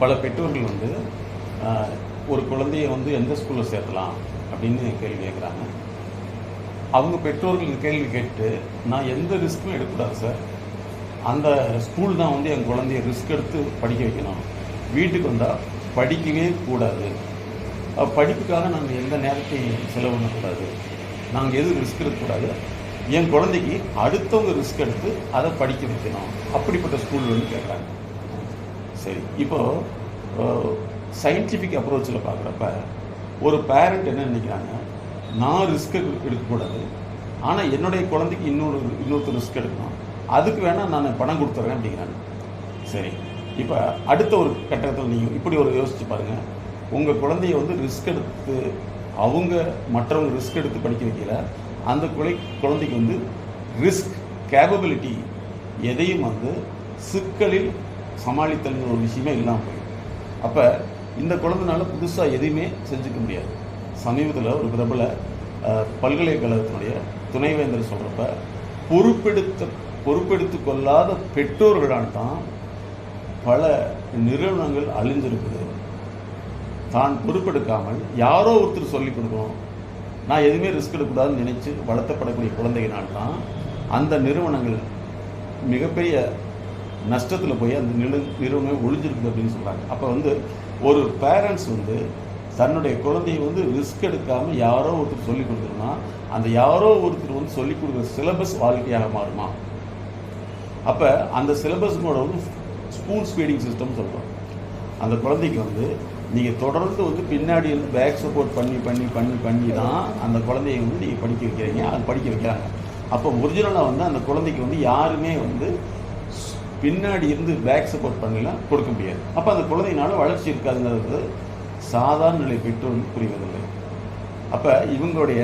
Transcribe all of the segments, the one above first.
பல பெற்றோர்கள் வந்து ஒரு குழந்தைய வந்து எந்த ஸ்கூலில் சேர்க்கலாம் அப்படின்னு கேள்வி கேட்குறாங்க அவங்க பெற்றோர்கள் இந்த கேள்வி கேட்டு நான் எந்த ரிஸ்க்கும் எடுக்கக்கூடாது சார். அந்த ஸ்கூல் தான் வந்து என் குழந்தைய ரிஸ்க் எடுத்து படிக்க வைக்கணும். வீட்டுக்கு வந்தால் படிக்கவே கூடாது. படிப்புக்காக நாங்கள் எந்த நேரத்தையும் செலவு பண்ணக்கூடாது. நாங்கள் எதுவும் ரிஸ்க் எடுக்கக்கூடாது? என் குழந்தைக்கு அடுத்தவங்க ரிஸ்க் எடுத்து அதை படிக்க வைக்கணும். அப்படிப்பட்ட ஸ்கூல் வந்து கேட்குறாங்க சரி இப்போ சயின்டிஃபிக் அப்ரோச்சில் பார்க்குறப்ப ஒரு பேரண்ட் என்ன நினைக்கிறாங்க? நான் ரிஸ்க் எடுக்கக்கூடாது. ஆனால் என்னுடைய குழந்தைக்கு இன்னொரு இன்னொருத்தர் ரிஸ்க் எடுக்கணும். அதுக்கு வேணால் நான் பணம் கொடுத்துட்றேன் அப்படிங்கிறாங்க. சரி இப்போ அடுத்த ஒரு கட்டத்தில் நீங்கள் இப்படி ஒரு யோசிச்சு பாருங்கள் உங்கள் குழந்தைய வந்து ரிஸ்க் எடுத்து அவங்க மற்றவங்க ரிஸ்க் எடுத்து படிக்க வைக்கல. அந்த குழை குழந்தைக்கு வந்து ரிஸ்க் கேபபிலிட்டி எதையும் வந்து சிக்கலில் சமாளித்தல்ங்கிற ஒரு விஷயமே இல்லாமல் போயிடும் அப்போ இந்த குழந்தைனால புதுசாக எதையுமே செஞ்சுக்க முடியாது. சமீபத்தில் ஒரு பிரபல பல்கலைக்கழகத்தினுடைய துணைவேந்தர் சொல்கிறப்ப பொறுப்பெடுத்த பொறுப்பெடுத்து கொள்ளாத பெற்றோர்களால் தான் பல நிறுவனங்கள் அழிஞ்சிருக்குது. தான் பொறுப்பெடுக்காமல் யாரோ ஒருத்தர் சொல்லிக் கொடுக்கணும். நான் எதுவுமே ரிஸ்க் எடுக்கக்கூடாதுன்னு நினச்சி வளர்த்தப்படக்கூடிய குழந்தைகளால் தான் அந்த நிறுவனங்கள் மிகப்பெரிய நஷ்டத்தில் போய் அந்த நில நிறுவனம் ஒழிஞ்சிருக்குது அப்படின்னு சொல்கிறாங்க அப்போ வந்து ஒரு பேரண்ட்ஸ் வந்து தன்னுடைய குழந்தையை வந்து ரிஸ்க் எடுக்காமல் யாரோ ஒருத்தர் சொல்லிக் கொடுக்குறோன்னா அந்த யாரோ ஒருத்தர் வந்து சொல்லிக் கொடுக்குற சிலபஸ் வாழ்க்கையாக மாறுமா? அப்போ அந்த சிலபஸ்னோட வந்து ஸ்பூன் ஸ்பீடிங் சிஸ்டம் சொல்கிறோம் அந்த குழந்தைக்கு வந்து நீங்கள் தொடர்ந்து வந்து பின்னாடி இருந்து பேக் சப்போர்ட் பண்ணி பண்ணி பண்ணி பண்ணி தான் அந்த குழந்தைய வந்து நீங்கள் படிக்க வைக்கிறீங்க. அது படிக்க வைக்கிறாங்க. அப்போ ஒரிஜினலாக வந்து அந்த குழந்தைக்கு வந்து யாருமே வந்து பின்னாடி இருந்து பேக் சப்போர்ட் பண்ணலாம் கொடுக்க முடியாது. அப்போ அந்த குழந்தையினால வளர்ச்சி இருக்காதுங்கிறது சாதாரண நிலை பெற்றோர்கள் புரிவதில்லை. அப்போ இவங்களுடைய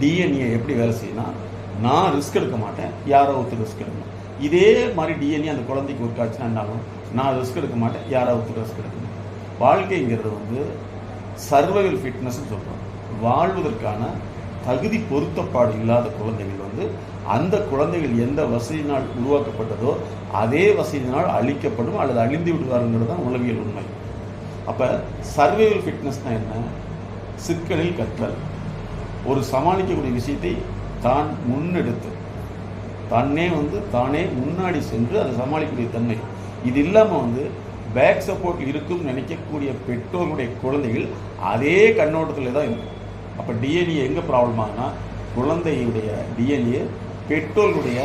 டிஎன்ஏ எப்படி வேலை செய்யணும் நான் ரிஸ்க் எடுக்க மாட்டேன் யாரோ ஒருத்தர் ரிஸ்க் எடுக்கணும். இதே மாதிரி டிஎன்ஏ அந்த குழந்தைக்கு ஒர்க் ஆச்சுன்னா என்ன ஆகும்? நான் ரிஸ்க் எடுக்க மாட்டேன் யாரோ ஒருத்தர் ரிஸ்க் எடுக்கணும். வாழ்க்கைங்கிறது வந்து சர்வைவல் ஃபிட்னஸ்னு சொல்கிறோம் வாழ்வதற்கான தகுதி பொருத்தப்பாடு இல்லாத குழந்தைகள் வந்து அந்த குழந்தைகள் எந்த வசதியினால் உருவாக்கப்பட்டதோ அதே வசதியினால் அழிக்கப்படும் அல்லது அழிந்து விடுவாருங்கிறது தான் உளவியல் உண்மை. அப்போ சர்வைவல் ஃபிட்னஸ்னால் என்ன? சிக்கலில் கற்றல். ஒரு சமாளிக்கக்கூடிய விஷயத்தை தான் முன்னெடுத்து தன்னே வந்து தானே முன்னாடி சென்று அதை சமாளிக்கக்கூடிய தன்மை. இது இல்லாமல் வந்து பேக் சப்போர்ட் இருக்கும்னு நினைக்கக்கூடிய பெற்றோர்களுடைய குழந்தைகள் அதே கண்ணோட்டத்தில் தான் இருக்கும். அப்போ டிஎன்ஏ எங்கே ப்ராப்ளம் ஆகுனா குழந்தையுடைய டிஎன்ஏ பெற்றோர்களுடைய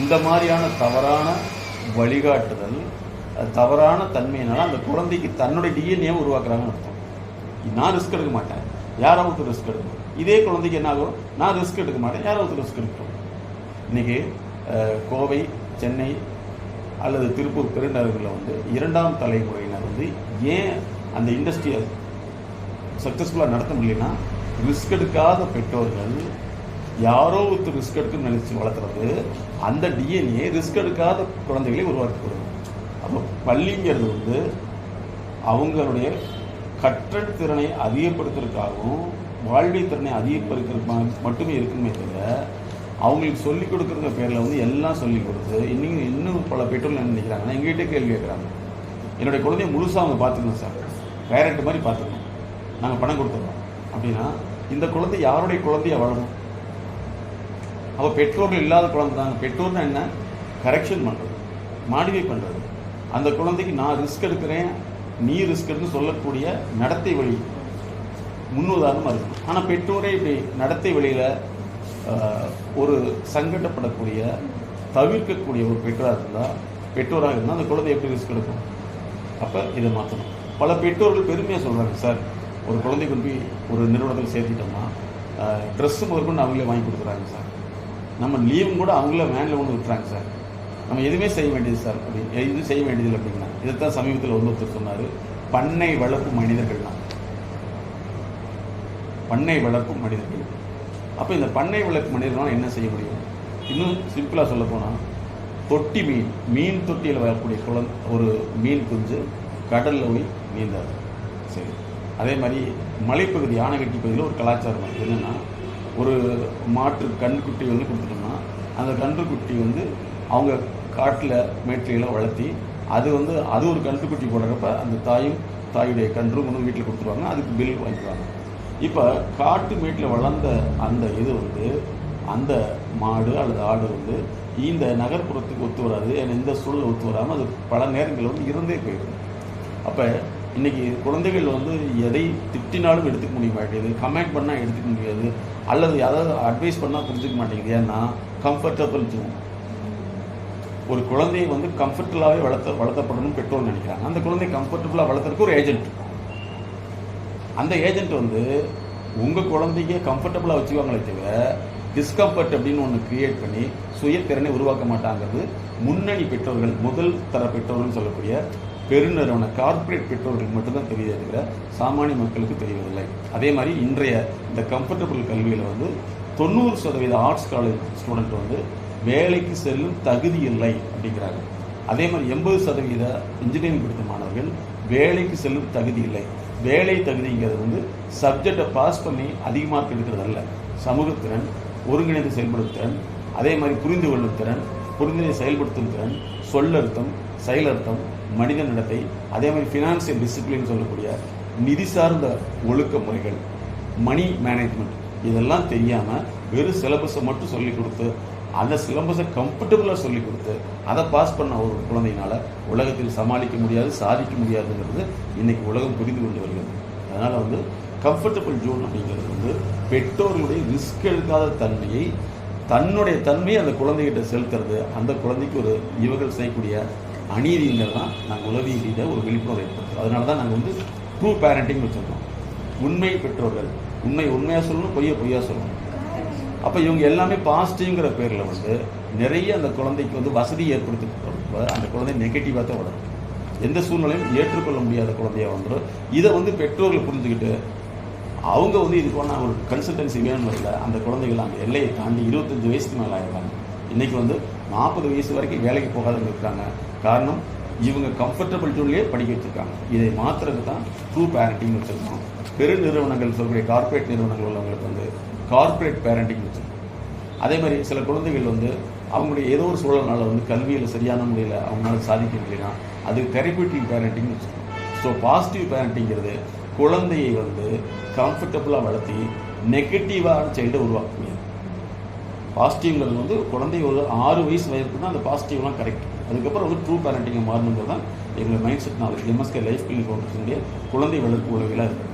இந்த- மாதிரியான தவறான வழிகாட்டுதல் அது தவறான தன்மையினால அந்த குழந்தைக்கு தன்னுடைய டிஎன்ஏ உருவாக்குறாங்கன்னு அர்த்தம். நான் ரிஸ்க் எடுக்க மாட்டேன். யாரோ ஒருத்தர் ரிஸ்க் எடுக்கணும்? இதே குழந்தைக்கு என்ன ஆகும்? நான் ரிஸ்க் எடுக்க மாட்டேன். யாரோ ஒருத்தர் ரிஸ்க் எடுக்கணும் இன்னைக்கு கோவை சென்னை அல்லது திருப்பூர் பெருநகர்களில் வந்து இரண்டாம் தலைமுறையினர் வந்து ஏன் அந்த இண்டஸ்ட்ரியை சக்ஸஸ்ஃபுல்லாக நடத்த முடியலன்னா ரிஸ்க் எடுக்காத பெற்றோர்கள் யாரோ ஒருத்தர் ரிஸ்க் எடுக்கணும்னு நினைச்சு வளர்த்துறது அந்த டிஎன்ஏ ரிஸ்க் எடுக்காத குழந்தைகளை உருவாக்கி கொடுக்கும். அப்போ பள்ளிங்கிறது வந்து அவங்களுடைய கற்றல் திறனை அதிகப்படுத்துறதுக்காகவும் வாழ்வை திறனை அதிகப்படுத்துறதுக்கு மட்டுமே இருக்குமே தவிர அவங்களுக்கு சொல்லிக் கொடுக்குற பேரில் வந்து எல்லாம் சொல்லிக் கொடுத்து இன்னும் இன்னும் பல பெற்றோர்கள் என்ன நினைக்கிறாங்கன்னா எங்ககிட்ட கேள்வி கேட்குறாங்க. என்னுடைய குழந்தைய முழுசாக அவங்க பார்த்துக்கணும் சார். பேரண்ட் மாதிரி பார்த்துக்கணும். நாங்கள் பணம் கொடுத்துருவோம் அப்படின்னா இந்த குழந்தை யாருடைய குழந்தைய வளரும்? அப்போ பெற்றோர்கள் இல்லாத குழந்தை தாங்க பெற்றோர்னா என்ன? கரெக்ஷன் பண்ணுறது மாடிஃபை பண்ணுறது அந்த குழந்தைக்கு நான் ரிஸ்க் எடுக்கிறேன் நீ ரிஸ்க் எடுன்னு சொல்லக்கூடிய நடத்தை வழி. முன்னுதாரணமாக இருக்கும். ஆனால் பெற்றோரே இப்படி நடத்தை வழியில் ஒரு சங்கடப்படக்கூடிய தவிர்க்கக்கூடிய ஒரு பெற்றோராக இருந்தால் பெற்றோராக இருந்தால் அந்த குழந்தை எப்படி ரிஸ்க் எடுக்கும்? அப்போ இதை மாற்றணும் பல பெற்றோர்கள் பெருமையாக சொல்கிறாங்க சார் ஒரு குழந்தை கொண்டு போய் ஒரு நிறுவனத்தில் சேர்த்துட்டோம்னா ட்ரெஸ்ஸு முதற்கொண்டு அவங்களே வாங்கி கொடுக்குறாங்க சார். நம்ம லீவும் கூட அவங்கள வேனில் ஒன்று விட்டுறாங்க சார் நம்ம எதுவுமே செய்ய வேண்டியது சார் அப்படி எதுவும் செய்ய வேண்டியது அப்படின்னா. இதைத்தான் சமீபத்தில் வந்து ஒருத்தர் சொன்னார். பண்ணை வளர்ப்பு மனிதர்கள்லாம். பண்ணை வளர்க்கும் மனிதர்கள். அப்போ இந்த பண்ணை வளர்ப்பு மனிதர்களால் என்ன செய்ய முடியும்? இன்னும் சிம்பிளாக சொல்ல போனால் தொட்டி மீன் மீன் தொட்டியில் வரக்கூடிய குழந்தை ஒரு மீன் குஞ்சு கடலில் போய் நீந்தாது. சரி. அதே மாதிரி மலைப்பகுதி ஆனைக்கட்டி பகுதியில் ஒரு கலாச்சாரம் என்னென்னா ஒரு மாற்று கன்றுக்குட்டி வந்து கொடுத்துட்டோம்னா அந்த கன்றுக்குட்டி வந்து அவங்க காட்டில் மேட்டையில் வளர்த்தி அது வந்து அது ஒரு கன்றுக்குட்டி போடுறப்ப அந்த தாயும் தாயுடைய கன்றும் கொண்டு வீட்டில் கொடுத்துருவாங்க அதுக்கு பில் வாங்கிக்குவாங்க. இப்போ காட்டு மேட்டில் வளர்ந்த அந்த இது வந்து அந்த மாடு அல்லது ஆடு வந்து இந்த நகர்ப்புறத்துக்கு ஒத்து வராது ஏன்னா இந்த சூழல் ஒத்து வராமல் அது பல நேரங்களில் வந்து இறந்தே போயிடும். அப்போ இன்னைக்கு குழந்தைகள் வந்து எதை திட்டினாலும் எடுத்துக்க முடிய மாட்டேங்குது. கமெண்ட் பண்ணால் எடுத்துக்க முடியாது. அல்லது யாராவது அட்வைஸ் பண்ணால் புரிஞ்சுக்க மாட்டேங்குது. ஏன்னா கம்ஃபர்டபுள் ஜோன் ஒரு குழந்தையை வந்து கம்ஃபர்டபுளாகவே வளர்த்த வளர்த்தப்படணும்னு பெற்றோர் நினைக்கிறாங்க. அந்த குழந்தை கம்ஃபர்டபுளாக வளர்த்துறதுக்கு ஒரு ஏஜென்ட் அந்த ஏஜென்ட் வந்து உங்கள் குழந்தைய கம்ஃபர்டபுளாக வச்சுக்குவாங்களே தவிர டிஸ்கம்ஃபர்ட் அப்படின்னு ஒன்று கிரியேட் பண்ணி சுயத்திறனை உருவாக்க மாட்டாங்கிறது முன்னணி பெற்றோர்கள் முதல் தர பெற்றோர்கள் சொல்லக்கூடிய பெருநிறுவன கார்ப்பரேட் பெற்றோர்களுக்கு மட்டும்தான் தெரியுதே தவிர சாமானிய மக்களுக்கு தெரியவில்லை அதே மாதிரி இன்றைய இந்த கம்ஃபர்டபுள் கல்வியில் வந்து தொண்ணூறு சதவீத ஆர்ட்ஸ் காலேஜ் ஸ்டூடெண்ட் வந்து வேலைக்கு செல்லும் தகுதி இல்லை அப்படிங்கிறாங்க. அதே மாதிரி எண்பது சதவீத இன்ஜினியரிங் படித்த மாணவர்கள் வேலைக்கு செல்லும் தகுதி இல்லை. வேலை தகுதிங்கிறது வந்து சப்ஜெக்டை பாஸ் பண்ணி அதிக மார்க் எடுக்கிறது அல்ல. சமூகத்திறன் ஒருங்கிணைந்து செயல்படும் திறன் அதே மாதிரி புரிந்து கொள்ளும் திறன் புரிந்து செயல்படுத்தும் திறன் சொல்லர்த்தம் செயலர்த்தம் மனித நடத்தை அதே மாதிரி ஃபினான்சியல் டிசிப்ளின் சொல்லக்கூடிய நிதி சார்ந்த ஒழுக்க முறைகள் மணி மேனேஜ்மெண்ட் இதெல்லாம் தெரியாமல் வெறும் சிலபஸை மட்டும் சொல்லி கொடுத்து அந்த சிலபஸை கம்ஃபர்டபுளாக சொல்லி கொடுத்து அதை பாஸ் பண்ண ஒரு குழந்தையினால உலகத்தில் சமாளிக்க முடியாது சாதிக்க முடியாதுங்கிறது இன்றைக்கி உலகம் புரிந்து கொண்டு வருகிறது. அதனால் வந்து கம்ஃபர்டபுள் ஜோன் அப்படிங்கிறது வந்து பெற்றோர்களுடைய ரிஸ்க் எடுக்காத தன்மையை தன்னுடைய தன்மையை அந்த குழந்தைகிட்ட செலுத்துறது அந்த குழந்தைக்கு ஒரு இவர்கள் செய்யக்கூடிய அநீதிங்கிறதான் நாங்கள் உளவிய ரீதியாக ஒரு விழிப்புணர்வு ஏற்படுத்துறோம் அதனால தான் நாங்கள் வந்து ட்ரூ பேரண்டிங் வச்சுருக்கோம். உண்மை பெற்றோர்கள். உண்மை உண்மையாக சொல்லணும் பொய்யை பொய்யா சொல்லணும். அப்போ இவங்க எல்லாமே பாசிட்டிவ்ங்கிற பேரில் வந்து நிறைய அந்த குழந்தைக்கு வந்து வசதி ஏற்படுத்தி அந்த குழந்தை நெகட்டிவாக தான் வளரும். எந்த சூழ்நிலையும் ஏற்றுக்கொள்ள முடியாத குழந்தையாக வந்துடும் இதை வந்து பெற்றோர்கள் புரிஞ்சுக்கிட்டு அவங்க வந்து இதுக்கான ஒரு கன்சல்டன்சி வேணும் இல்லை. அந்த குழந்தைகள் அந்த எல்லையை தாண்டி இருபத்தஞ்சு வயசுக்கு மேலே ஆயிடுறாங்க இன்றைக்கி வந்து நாற்பது வயசு வரைக்கும் வேலைக்கு போகாதவங்க இருக்காங்க. காரணம் இவங்க கம்ஃபர்டபுள் ஜோன்லேயே படிக்க வச்சுருக்காங்க. இதை மாற்றுறது தான் ட்ரூ பேரண்டிங் வச்சுருக்கோம். பெரு நிறுவனங்கள் சொல்லக்கூடிய கார்ப்பரேட் நிறுவனங்கள் உள்ளவங்களுக்கு வந்து கார்ப்பரேட் பேரண்டிங் வச்சுருக்கோம். அதே மாதிரி சில குழந்தைகள் வந்து அவங்களுடைய ஏதோ ஒரு சூழல்னால வந்து கல்வியில் சரியான முறையில் அவங்களால சாதிக்க முடியலனா அது தெரப்பிட்டிக் பேரண்டிங் வச்சுருக்கோம். ஸோ பாசிட்டிவ் பேரண்டிங்கிறது குழந்தையை வந்து கம்ஃபர்டபுளாக வளர்த்தி நெகட்டிவான சைல்டை உருவாக்க முடியாது பாசிட்டிவ்ங்கிறது வந்து குழந்தை ஒரு ஆறு வயசு வயதுக்கு தான் அந்த பாசிட்டிவ்லாம் கரெக்ட் அதுக்கப்புறம் வந்து ட்ரூ பேரண்டிங்கை மாறணுங்கிறது தான் எங்கள் mind set knowledge MSK life clinic ஃபவுண்டேஷனுடைய குழந்தை வளர்ப்பு உளவியலாக இருக்குது